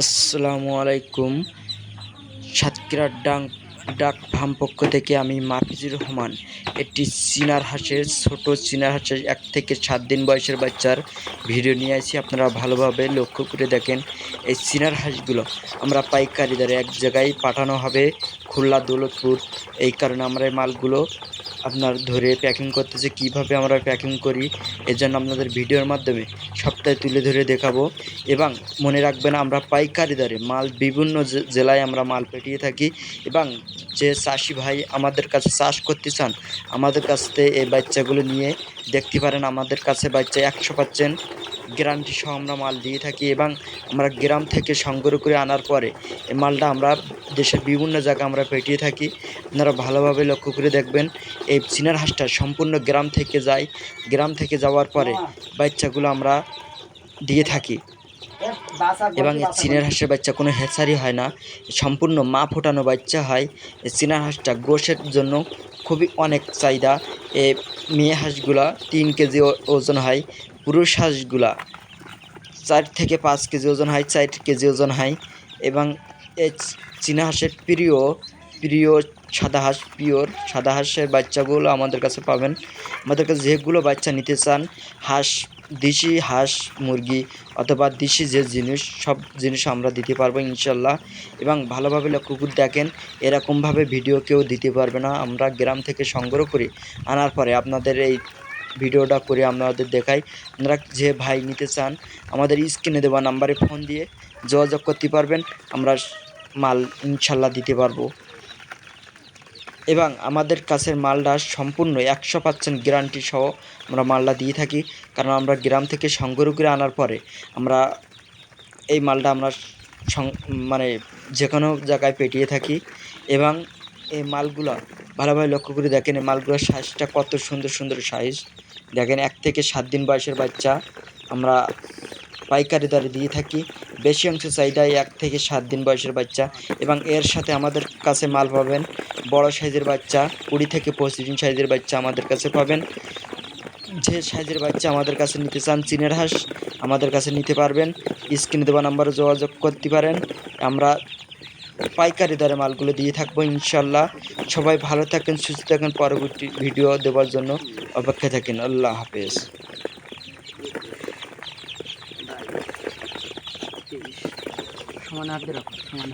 আসসালামু আলাইকুম। সাতক্ষীরার ডাং ডাক ফার্ম পক্ষ থেকে আমি মাফিজুর রহমান। একটি চিনার হাঁসের, ছোট চিনার হাঁসের এক থেকে সাত দিন বয়সের বাচ্চার ভিডিও নিয়ে আসি। আপনারা ভালোভাবে লক্ষ্য করে দেখেন এই চিনার হাঁসগুলো। আমরা পাইকারি দরে এক জায়গায় পাঠানো হবে খুলনা দৌলতপুর। এই কারণে আমরা এই মালগুলো আপনার ধরে প্যাকিং করতেছে কীভাবে আমরা প্যাকিং করি, এর জন্য আপনাদের ভিডিওর মাধ্যমে সপ্তাহে তুলে ধরে দেখাবো। এবং মনে রাখবেন, আমরা পাইকারি দরে মাল বিভিন্ন জেলায় আমরা মাল পেটিয়ে থাকি। এবং যে চাষি ভাই আমাদের কাছে চাষ করতে চান, আমাদের কাছ থেকে এই বাচ্চাগুলো নিয়ে দেখতে পারেন, আমাদের কাছে বাচ্চা একশো পার্সেন্ট গ্যারান্টি সহ আমরা মাল দিয়ে থাকি এবং আমরা গ্রাম থেকে সংগ্রহ করে আনার পরে এই মালটা আমরা দেশের বিভিন্ন জায়গায় আমরা পেটিয়ে থাকি। আপনারা ভালোভাবে লক্ষ্য করে দেখবেন, এই চিনার হাঁসটা সম্পূর্ণ গ্রাম থেকে যায়। গ্রাম থেকে যাওয়ার পরে বাচ্চাগুলো আমরা দিয়ে থাকি। এবং এই চীনের হাঁসের বাচ্চা কোনো হেসারি হয় না। সম্পূর্ণ মা ফোটানো বাচ্চা হয়। এই চীনা হাঁসটা গোশের জন্য খুবই অনেক চাহিদা। এ মেয়ে হাঁসগুলা তিন কেজি ওজন হয়। পুরুষ হাঁসগুলা চার থেকে পাঁচ কেজি ওজন হয়, চার কেজি ওজন হয় এবং চীনা হাঁসের প্রিয় প্রিয় সাদা হাঁস পিওর সাদা হাঁসের বাচ্চাগুলো আমাদের কাছে পাবেন। আমাদের কাছে যেগুলো বাচ্চা নিতে চান, হাঁস, দেশি হাঁস, মুরগি অথবা দেশি যে জিনিস, সব জিনিস আমরা দিতে পারব ইনশাল্লাহ। এবং ভালোভাবে লক্ষ্য করে দেখেন, এরকমভাবে ভিডিও কেউ দিতে পারবে না। আমরা গ্রাম থেকে সংগ্রহ করি, আনার পরে আপনাদের এই ভিডিওটা করে আপনাদের দেখাই। আপনারা যে ভাই নিতে চান, আমাদের স্ক্রিনে দেওয়া নাম্বারে ফোন দিয়ে যোগাযোগ করতে পারবেন। আমরা মাল ইনশাল্লাহ দিতে পারব। এবং আমাদের কাছের মালটা সম্পূর্ণ একশো পার্সেন্ট গ্যারান্টি সহ আমরা মালটা দিয়ে থাকি। কারণ আমরা গ্রাম থেকে সংগ্রহ করে আনার পরে আমরা এই মালটা আমরা মানে যে কোনো জায়গায় পেটিয়ে থাকি। এবং এই মালগুলো ভালোভাবে লক্ষ্য করে দেখেন, এই মালগুলোর সাইজটা কত সুন্দর সুন্দর সাইজ দেখেন, এক থেকে সাত দিন বয়সের বাচ্চা আমরা পাইকারি দরে দিয়ে থাকি। বেশি অংশ চাহিদায় এক থেকে সাত দিন বয়সের বাচ্চা এবং এর সাথে আমাদের কাছে মাল পাবেন বড় সাইজের বাচ্চা, কুড়ি থেকে পঁচিশ দিন সাইজের বাচ্চা আমাদের কাছে পাবেন। যে সাইজের বাচ্চা আমাদের কাছে নিতে চান, চীনের হাঁস আমাদের কাছে নিতে পারবেন। স্ক্রিনে দেওয়া নাম্বারে যোগাযোগ করতে পারেন। আমরা পাইকারি দরে মালগুলো দিয়ে থাকব ইনশাল্লাহ সবাই ভালো থাকেন, সুস্থ থাকেন। পরবর্তী ভিডিও দেওয়ার জন্য অপেক্ষা থাকেন। আল্লাহ হাফেজ। সমান হাত রাখো, সমান